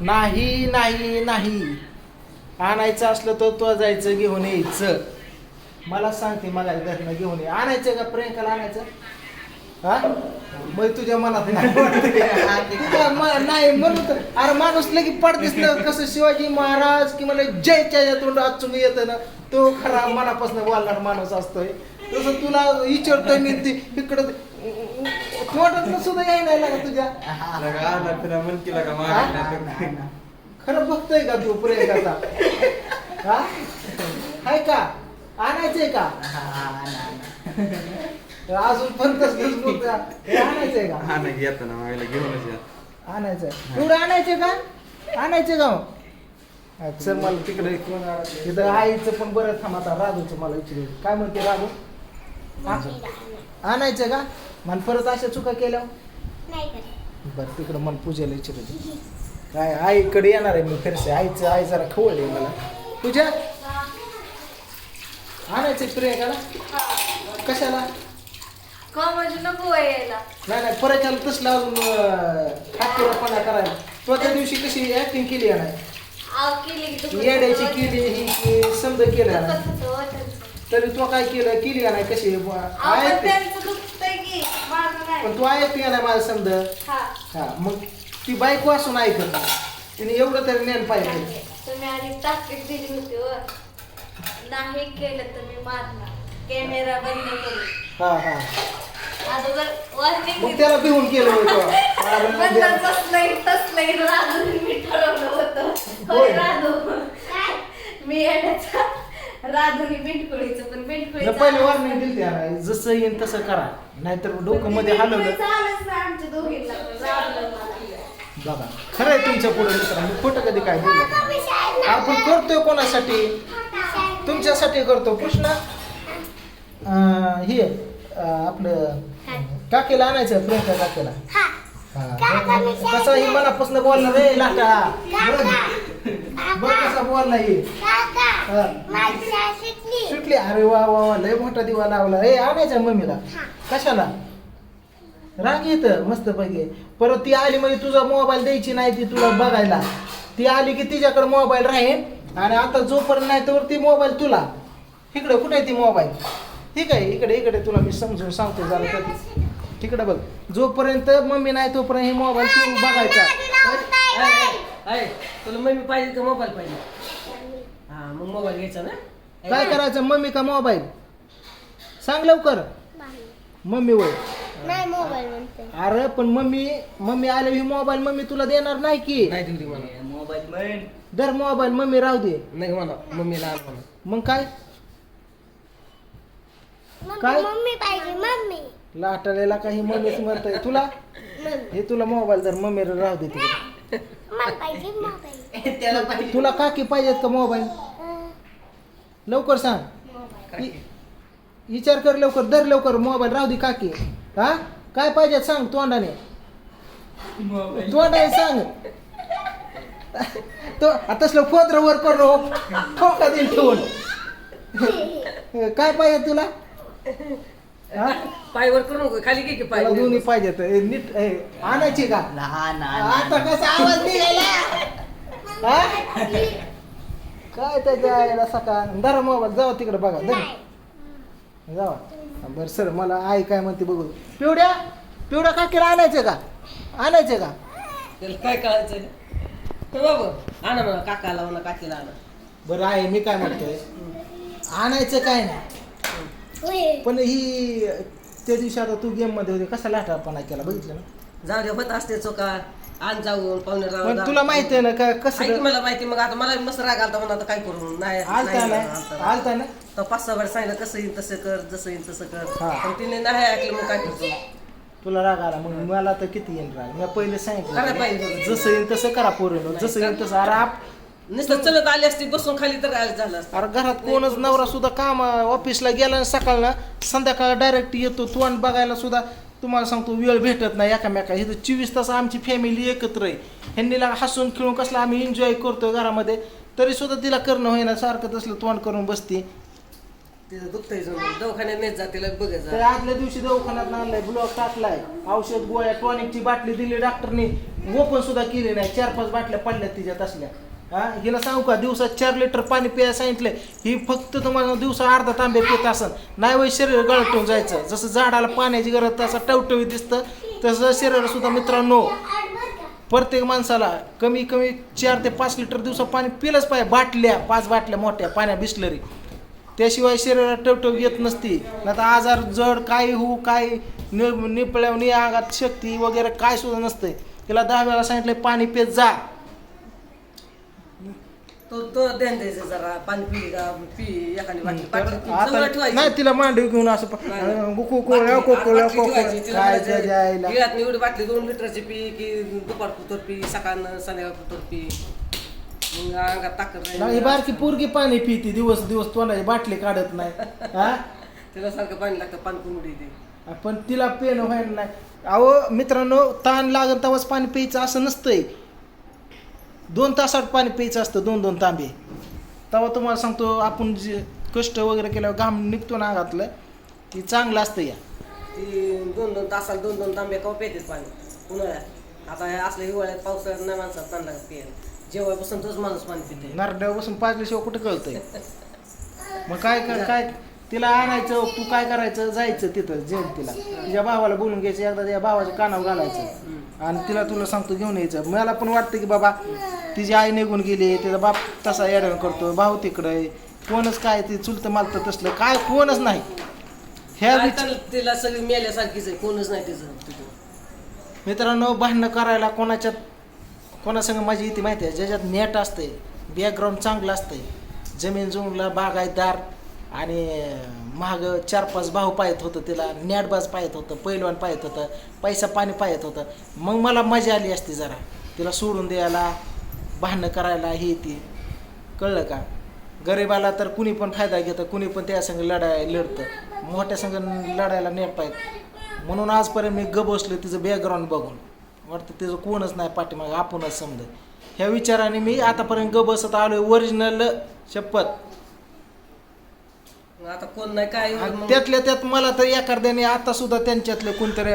नाही नाही नाही. आणायचं असलं तर तो जायचं घेऊन यायचं. मला सांगते मला घरनं घेऊन ये. आणायचं का प्रियंकाला आणायचं? हा? मग तुझ्या मनात नाही. नाही म्हणून तर. अरे माणूस लगेच पडतेस ना. कसं शिवाजी महाराज कि मला जयच्या तोंड अचून येतं ना. तो खरा मनापासून बोलणार माणूस असतोय. तसं तुला विचारतोय मी ते इकडं तोंडात सुद्धा याय नाही लागा तुझ्या मन केला का हा? खरं बघतोय का तू प्रियंकाचा हा? हाय का? आणायचंय का? अजून पण बोलतोय. हे आणायचंय का? हा नाही येतं ना मला घेऊनच या. आणायचंय. एवढं आणायचंय का? आणायचंय का मग? चल मला तिकडे इथं आईचं पण बरं थांब आता राजूचं मला विचारू. काय म्हणते राजू? हा? आणायचं का? मन परत अशा चुका केल्या. बरं तिकडं मन पूजेला विचारू काय आईकडे येणार आहे मी फिरसे. आईचं आई जरा खवळली मला. पूजा? आणायचं प्रियंकाला? कशाला? का म्हणजे नको वय यायला. नाही नाही परत याला तसलं अजून ठाकूरपणा करायला. तो त्या दिवशी कशी ऍक्टिंग केली आहे नाही आव केली की दुखत येड्याची होतं. केली ही की समज केलं दुखत होतं. तरी तो काय केलं केली का नाही कशी? पण ऐकते त्यांचं दुखतंय की माझं नाही. पण तू ऐकते का नाही माझं समज हा. हा मग ती बायको असून ऐकत नाही. तिने एवढं तरी ज्ञान पाहिजे. तुम्ही आधी ताकीद दिली होती नाही केलं तर मी मारणार. कॅमेरा बंद करू. हा हा. अगोदर वॉर्निंग मग त्याला भिवून केलं मग बसलंय तसलंय मी ठरवलं होतं. होय. होय राधू मी येण्याचा राधूनी पण पहिले वॉर्निंग दिली त्याला जसं येईन तसं करा. नाहीतर डोकं मध्ये हलवलं. चालच ना आमच्या दोघींना पण राधलं मला बघा खरं आहे तुमच्यापुढे मित्रांनो खोटं कधी काय बोललं आपण करतोय कोणासाठी? तुमच्यासाठी करतो. कृष्णा अं, हे अं, आपलं काकेला आणायचं प्रियंका काकेला. हा. काका मी. कसा ही मनापासून बोलला रे लाटा. बघ कसा बोलला ही. हा. सुटली. अरे वा वा वा लय मोठा दिवा लावला. ए आणायचा मम्मीला. कशाला? राग येत मस्त पैकी. परत ती आली म्हणजे तुझा मोबाईल द्यायची नाही ती तुला बघायला. ती आली की तिच्याकडे मोबाईल राहील आणि आता जोपर्यंत नाही तोवर ती मोबाईल तुला. इकडे कुठे आहे ती मोबाईल ठीक आहे इकडे इकडे तुला मी समजून सांगतो जरा कधी. तिकडे बघ. जोपर्यंत मम्मी नाही तोपर्यंत हे मोबाईल तू बघायचा. आहे तुला मम्मी पाहिजे का मोबाईल पाहिजे? हा मग मोबाईल घ्यायचा ना? काय करायचं मम्मी का मोबाईल सांग लवकर. मम्मी वय नाही मोबाईल म्हणते. अरे पण मम्मी मम्मी आले ही मोबाईल मम्मी तुला देणार नाही की? नाही मला. मोबाईल म्हण. दर मोबाईल मम्मी राहू दे. नाही म्हणा मम्मीला आण म्हणा मग काय? मम्मी काय? मम्मी पाहिजे मम्मी. लाटलेला काही मम्मीच म्हणतंय. तुला? हे तुला मोबाईल दर मम्मी राहू दे तिकडे. मला पाहिजे मोबाईल त्याला पाहिजे. तुला काकी पाहिजेत का मोबाईल? अं, लवकर सांग. विचार कर लवकर दर लवकर मोबाईल राहू दे काकी. हा? काय पाहिजेत सांग तोंडाने. तोंडाने सांग. तो तसलं फोत्र वर करू ठोका देईन ठेवून. काय पाहिजे तुला? हा पायवर करू नको खाली घे की पाय. तुला दोन्ही पाहिजेत ए, नीट ए, आणायची का? लहान आता कसा आवाज निघाला? हा? काय त्याच्या आईला सकाळ? दरा मोबाईल जावा तिकडे बघा. दर जावा. बरं सर मला आई काय म्हणते बघू. पिवड्या पिवड्या काकीला आणायचं का? आणायचं का? त्याला काय कळायचं हो बाबू आणा म्हणा काकाला म्हणा काकीला आणा. बरं आहे मी काय म्हणतोय? आणायचं काय नाही. होय. पण ही त्या दिवशी आता तू गेममध्ये होती कसा लाटापणा केला? बघितलं ना? जाऊ दे होत असते चोका. आण जाऊन पाहुणे पण तुला माहिती आहे ना का कसं मला माहिती मग आता मला मस्त राग आलता म्हणून आता काय करू? नाही आलता नाही ना? आलता. आलता ना? तर पाच सहा वेळ सांगितलं कसं येईल तसं कर जसं येईल तसं कर. हा. पण तिने नाही ऐकलं मग काय करतो? तुला राग आला मग मला तर किती येईल राग? मी पहिले करायला पाहिजे सांगितलं होतं. जसं येईल तसं करा पोरीनो जसं येईल तसं. अरे आप नुसतं चलत आली असती बसून खाली तर आलं झालं असतं. अरे घरात कोणच नवरा सुद्धा काम ऑफिसला गेला सकाळ ना संध्याकाळ डायरेक्ट येतो तोंड बघायला सुद्धा तुम्हाला सांगतो वेळ भेटत नाही एकामेका. इथं चोवीस तास आमची फॅमिली एकत्र आहे. ह्यांनी ला हसून खेळून कसला आम्ही एन्जॉय करतो घरामध्ये तरी सुद्धा तिला करणं होईना सारखं तसलं तोंड करून बसते. तिचं दुखतंय. दवाखान्यात नेत जा तिला तर जा. आदल्या दिवशी दवाखान्यात आणलाय ब्लॉक टाकलाय. औषध गोळ्या टॉनिकची बाटली दिली डॉक्टरनी ओपन सुद्धा केली नाही. चार पाच बाटल्या पडल्या तिच्यात असल्या. हा? हिला सांगू का दिवसात चार लिटर पाणी प्यायला सांगितलं ही फक्त तुम्हाला दिवसा अर्धा तांबे पित असन. नाही वय शरीर गळटून जायचं. जसं झाडाला पाण्याची गरज तसं टवटवी दिसतं. तसं शरीर सुद्धा मित्रांनो प्रत्येक माणसाला कमी कमी चार ते पाच लिटर दिवसा पाणी पिलंच पाहिजे. बाटल्या पाच बाटल्या मोठ्या पाण्या बिसलरी. त्याशिवाय शरीरात टवटव येत नसती. नाही आजार जड काही होऊ काय नि या आगात शक्ती वगैरे काय सुद्धा नसते तिला दहा वेळा सांगितलं पाणी पेत जा. तो तो ध्यान द्यायचं जरा पाणी पिली का पी एखादी बाटली ती आता ठेवायची. नाही तिला मांडवी घेऊन असं प- नाही, नाही. गुकू बाटली- कोळ्या आत कोकोळ्या बाटली ठेवायची. कोकोळ्या तिला काय म्हणायचं, जायला गिळात एवढी बाटली दोन लिटरची पी की दुपार पुतर पी सकाळ संध्याकाळ पुतर पी मग अंगात ताकद नाही, ही. बारकी पोरगी पाणी पिती दिवस दिवस तोंडाची बाटली काढत नाही हा तिला सारखं पाणी लागतं पाणी कुंबडी येते पण तिला पेन व्हायला नाही अहो मित्रांनो ताण लागत तेव्हाच पाणी प्यायचं असं नसतंय दोन तासात पाणी प्यायचं असतं दोन दोन तांबे. तेव्हा तुम्हाला सांगतो आपण जे कष्ट वगैरे केल्यावर घाम निघतो ना अंगातलं ती चांगलं असतं या. ती दोन दोन तासाला दोन दोन तांबे कवा पेतेच पाणी? उन्हाळ्यात आता हे असलं हिवाळ्यात पावसाळ्यात नाही माणसाला ताण लागत पियाला. जेव्हापासून तोच माणूस पाणी पिते नारड्यावर बसून पाजल्याशिवाय कुठं कळतंय? मग काय काय काय? तिला आणायचं तू काय करायचं? जायचं तिथं जेल तिला. तिच्या भावाला बोलून घ्यायचं एकदा त्या भावाच्या कानावर घालायचं. आणि तिला तुला सांगतो घेऊन यायचं मला पण वाटतं की बाबा तिची आई निघून गेली तिचा बाप तसा येडवण करतो भाऊ तिकडं आहे. कोणच काय ते चुलतं मालतं तसलं काय कोणच नाही. ह्या विचार तिला सगळी मेल्यासारखीच आहे कोणच नाही तिचं. तिथं. मित्रांनो भांडणं करायला कोणाच्यात कोणासंग माझी इथे माहिती आहे ज्याच्यात नेट असते बॅकग्राऊंड चांगलं असतंय. जमीन जुमला बागायतदार आणि महाग चार पाच भाऊ पाहत होतं तिला नॅटबाज पाहत होतं पैलवान पाहत होतं पैसा पाणी पाहत होतं. मग मला मजा आली असती जरा. तिला सोडून द्यायला भांडणं करायला हे ती. कळलं का? गरिबाला तर कुणी पण फायदा घेतं कुणी पण त्या संग लढाय लढतं. मोठ्या संग लढायला नेट पाहिजे. म्हणून आजपर्यंत मी ग बसलो तिचं बॅकग्राऊंड बघून. वाटतं तिचं कोणच नाही पाठीमागं आपणच समज. ह्या विचाराने मी आतापर्यंत ग बसत आलो ओरिजिनल शपथ. मग आता कोण नाही काय एवढं आणि मग- त्यातल्या त्यात मला तर एखाद्याने आता सुद्धा त्यांच्यातले कोणतरी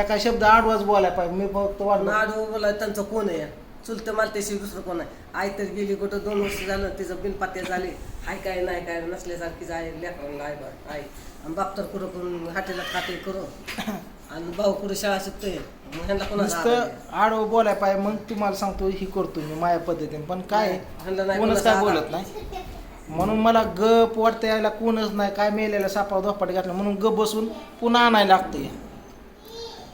एका शब्द आडवाच बोलायला पाहिजे. मी फक्त वाढलो. नाडू बोला त्यांचं कोण आहे? चुलत मालतेशी दुसरं कोण आहे? आई तर गेली कुठं दोन वर्ष झालं तिचं बिनपात्या झाली. हाय काय नाही काय नसल्यासारखीच आहे लेकरांना आई बा आई. आणि बाप तर कुठं कोण हाटेला खाते करू. आणि भाऊ कुठं शाळा शिकतोय? मग ह्यांना कोणाचा आधार नुसतं आहे? आडवं बोलायला पाहिजे मग तुम्हाला सांगतो ही करतो मी माझ्या पद्धतीने. पण काय नाही कोणच कोणाचा काय. बोलत नाही. म्हणून मला गप वाटतं यायला कोणच नाही. काय मेलेला सापा धोपाट घातला. म्हणून गप बसून पुन्हा आणायला लागतं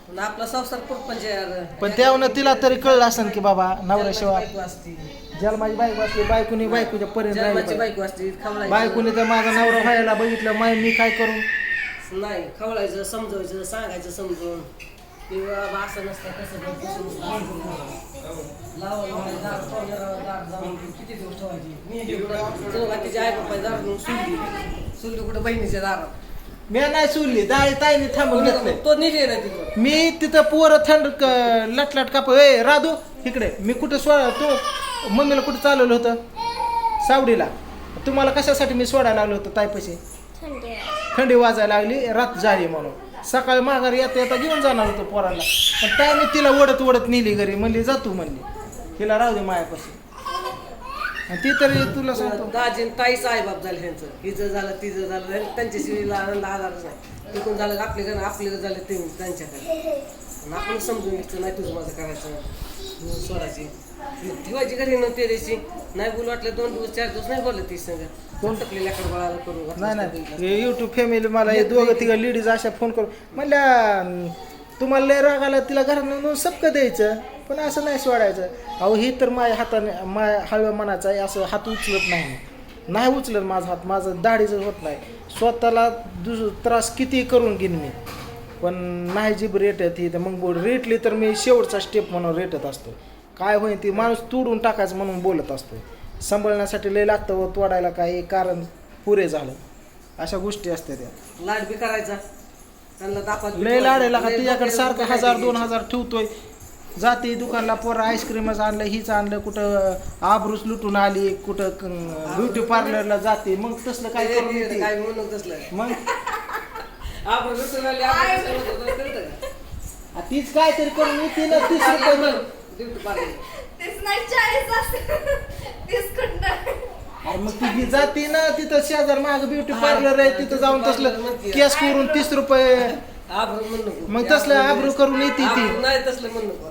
पण आपला संसार यार पण त्यावनं तिला तरी कळलं असेल की बाबा नवऱ्याशिवाय असती. ज्याला माझी बायको असली बायकोनी बायकोच्या पर्यंत बायको असती खवळायचं. बायकोनी तर माझा नवरा व्हायला बघितलं माय मी काय करू? नाही खवळायचं समजवायचं सांगायचं समजून. की बाबा असं नसतं कसं नाही, तसं नसतं. लावा लावायचं, दार पाहुण्याला दार जाऊन किती दिवस ठेवायची? मी कुठं चौघा तिची आई बाप्पा दार घेऊन सुलली सुलली कुठं बहिणीच्या दारात. मी नाही ताईने थांबून घेतलंय. तो निघे नाही तिकडं मी तिथं पोरं थंड क- लटलट काप ए राधू इकडे. मी कुठं सो तो मम्मीला कुठं चालवलं होतं? सावडीला. तुम्हाला कशासाठी मी सोडायला लागलो होतं ताईपाशी आहे. थंडी वाजायला लागली रात झाली म्हणून. सकाळी माघारी येता येता घेऊन जाणार होतो पोरांना. पण काय मी तिला ओढत ओढत नेली घरी म्हणली जातो म्हणली. तिला राहू दे मायापासून आणि ती तरी तुला सांगतो. दाजीन ताई आई बाप झाले ह्यांचं. हिचं झालं तिचं झालं त्यांच्या त्यांच्याशी आनंद आधारच नाही. तिकडून झालं आपले घर आपले घर झाले ते त्यांच्याकडे. आपण समजून घ्यायचं नाही तुझं माझं करायचं तू सोडायची. ठेवायची घरी नव्हती रेशी. नाही बोल वाटलं दोन दिवस चार दिवस नाही बोललं ती संग. कोण टकले लेकड बाळाला करून घातलं नाही नाही. हे युट्यूब फॅमिली मला हे दोघं तिघं लेडीज अशा फोन करून म्हणल्या तुम्हाला लय राग आला तिला घरात नेऊन सबकं द्यायचं पण असं नाही सोडायचं. अहो ही तर माझ्या हाताने माझ्या हळव्या मनाचा आहे असं हात उचलत नाही. नाही उचलत माझा हात माझं दाढीचं होत नाही. स्वतःला दुस त्रास किती करून घेईन मी पण नाही जीभ रेटत ही तर मग रेटली तर मी शेवटचा स्टेप म्हणून रेटत असतो. काय होईल ती माणूस तोडून टाकायचं म्हणून बोलत असतो सांभाळण्यासाठी लय लागतं व तोडायला काही कारण पुरे झालं. अशा गोष्टी असतात त्या लाड बी करायचा. त्यांना लय लाडायला का डोक्याला सारखं हजार दोन. हजार ठेवतोय. जाते दुकानला पोरं आईस्क्रीमच आणलं हीच आणलं कुठं आबरूस लुटून आली कुठं ब्युटी पार्लरला जाते. मग तसलं काय करून येते? काय म्हणून तसलं? मग? आपण लुटून आले, आपण कसं होतं, कळतं का? आ, तीच काय तरी करून येते ना तीस रुपये? ब्युटी पार्लर तीस नाही चाळीस असते तीस खंड अरे मग ती जाते ना तिथं शेजार माग ब्युटी पार्लर आहे तिथं जाऊन तसलं केस करून तीस रुपये. आब्रू म्हण नको. मग तसलं आब्रू करून येते ती. नाही तसलं म्हण नको.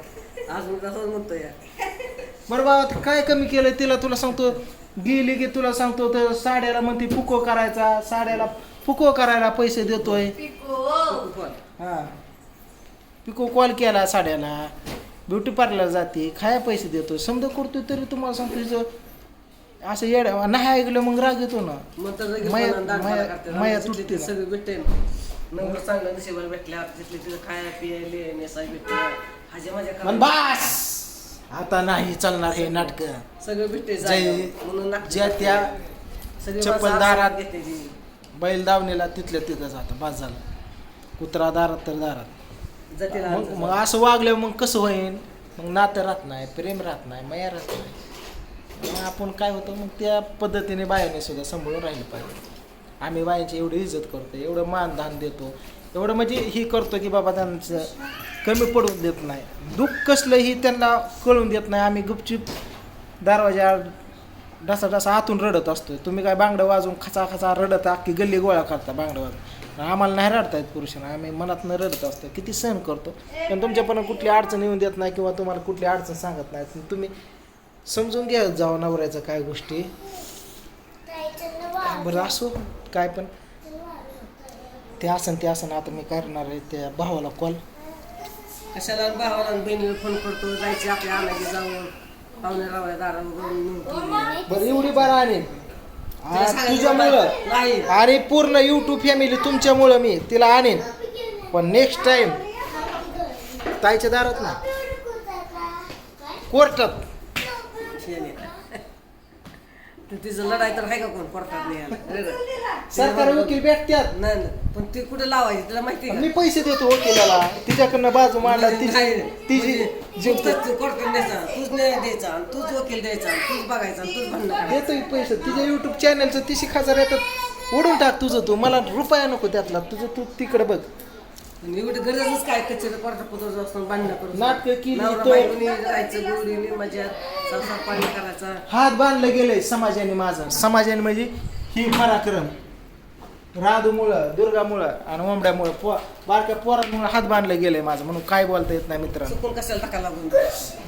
तसंच म्हणतो या बरं बाबा आता काय कमी केलं तिला? तुला सांगतो गेली की तुला सांगतो तर साड्याला म्हणते फुको करायचा. साड्याला फुको करायला पैसे देतोय. पिको हा. पिको कॉल केला साड्याला. ब्युटी पार्लर जाते खाया पैसे देतोय समजा करतोय तरी तुम्हाला सांगतो हिचं असं येड नाही ऐकलं मग राग येतो ना. माया- करते. तुटते. सगळं भेटते नंबर चांगला नशिबाला भेटल्या तिथले तिथं खाया पियाले नेसाय भेटते. हाजे माझ्या म्हण बास! आता नाही चालणार हे नाटक. सगळं भेटते जय- त्या चप्पल दारात. बैल दावणीला तिथल्या तिथं जातं बास झालं कुत्रा दारात तर दारात. मग असं वागल्यावर मग कसं होईन? मग नातं राहत नाही प्रेम राहत नाही मया राहत नाही. मग आपण काय होतं? मग त्या पद्धतीने बायाने सुद्धा सांभाळून राहिलं पाहिजे. आम्ही बायांची एवढी इज्जत करतो एवढं मानधान देतो. एवढं म्हणजे ही करतो की बाबा त्यांचं कमी पडून देत नाही. दुःख कसलंही त्यांना कळून देत नाही. आम्ही गुपचूप दरवाजा ढसा ढसा आतून रडत असतो तुम्ही काय बांगडं वाजून खचा खचा रडत अख्खी गल्ली गोळा करता बांगडं वाजून आम्हाला नाही रडता येत पुरुषांना. आम्ही मनातनं रडत असतो किती सहन करतो. पण तुमच्यापर्यंत कुठली अडचण येऊन देत नाही किंवा तुम्हाला कुठली अडचण सांगत नाही तुम्ही समजून घ्या जाऊ नवऱ्याचं काय गोष्टी. बरं असो काय पण. ते असन ते असन. आता मी करणार आहे त्या भावाला कॉल कशाला भावाला बहिणीला फोन करतो? जायचे आपल्या आणायचे जाऊन. पाहुणे रावल्या दारावर बरं एवढी बरं आणि तुझ्यामुळं. नाही. आणि पूर्ण युट्यूब फॅमिली तुमच्यामुळं मी तिला आणेन. पण नेक्स्ट टाइम ताईच्या दारात ना. कोर्टात. शेणे. तर तिचं लढाई तर आहे का कोण? कोर्टात नाही. सरकारी वकील भेटत्यात. नाही नाही. पण ती कुठे लावायची? तुला माहिती आहे मी पैसे देतो वकिलाला. तिच्याकडनं बाजू मांडला तिची नाही. तिची म्हणजे जीव कोर्टात द्यायचा तूच न्याय द्यायचा आणि तूच वकील द्यायचा आणि तूच बघायचा आणि तूच भांडण करायचं. देतोय पैसे. तिच्या युट्यूब चॅनलचं तीस एक हजार येतात उडून टाक तुझं तू. मला रुपया नको त्यातला. तुझं तू तिकडे बघ. आणि एवढी गरजच काय कचेरी पुत्र असतो भांडण करून नाटकं केली नवरा तर- बायकोनी जायचं गोडीने मजा संसार पाणी करायचा. हात बांधलं गेलंय समाजाने माझा. समाजाने म्हणजे ही पराक्रम. राधूमुळं दुर्गामुळं आणि ओंबड्यामुळं पो बारक्या पोरांमुळं हात बांधलं गेलंय माझं. म्हणून काय बोलता येत नाही मित्रांनो. चुकून कशाला धक्का लागून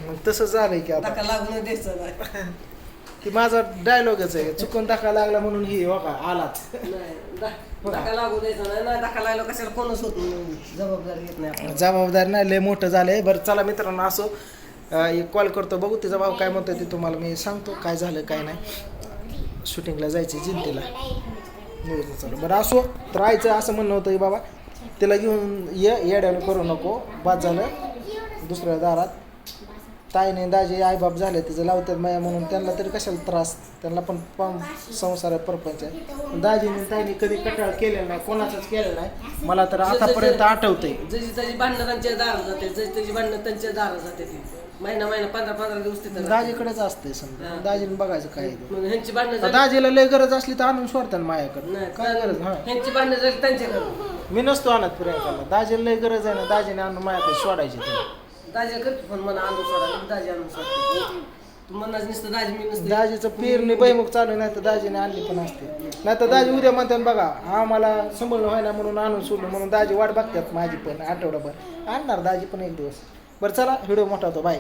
मग तसं झालंय की आता. लागून द्यायचं नाही. की माझा डायलॉगच आहे चुकून धक्का लागला म्हणून ही हो का आलाच. नाही, धक्का लागू द्यायचा नाही नाही धक्का लागला कशाला कोणच होत नाही. जबाबदारी नाही जबाबदारी नाही लय मोठं झालंय. बरं चला मित्रांनो असो. अं, एक कॉल करतो बघू तिचा भाऊ काय म्हणतोय ते तुम्हाला मी सांगतो काय झालं काय नाही. शूटिंगला जायचं जिंतीला नियोजन चालू. बरं असो. तर राहायचं असं म्हणणं होतं की बाबा तिला घेऊन ये येड्याला करू नको. बाद झालं. दुसऱ्या दारात. ताईने दाजी आईबाप झाले तिचं लावतात माया म्हणून. त्यांना तरी कशाला त्रास? त्यांना पण पण संसार आहे परपंच आहे. दाजीने ताईने कधी कटाळ केलेला नाही कोणाचाच केलेला नाही. मला तर आतापर्यंत आठवतंय. जशी त्याची भांडणं त्यांच्या दारात जाते जशी त्याची भांडणं त्यांच्या दारात जाते ती. महिना महिना पंधरा पंधरा दिवस तिथं. दाजीकडेच असते समजा. दाजीने बघायचं काय आहे ते. मग ह्यांची भांडणं झाली दाजीला लय गरज असली तर आणून सोडतात माझ्याकडे नाही काय गरज? हा. ह्यांची भांडणं झाली त्यांच्याकडे. मी नसतो आणत प्रियंकाला. दाजीला लय गरज आहे ना दाजीने आणून माझ्याकडे सोडायची ते. दाजी करतो पण मला आणून दाजी आणून तू दाजी मी नसतं दाजीचं पेरणी बैमुख चालू नाही तर दाजीने आणली पण असते. नाही तर दाजी उद्या म्हणतात बघा हा मला सांभाळणं व्हायना म्हणून आणून सोडलं म्हणून दाजी वाट बघतात माझी पण आठवडाभर. आणणार दाजी पण एक दिवस. बरं चला व्हिडिओ मोठा होतो. बाय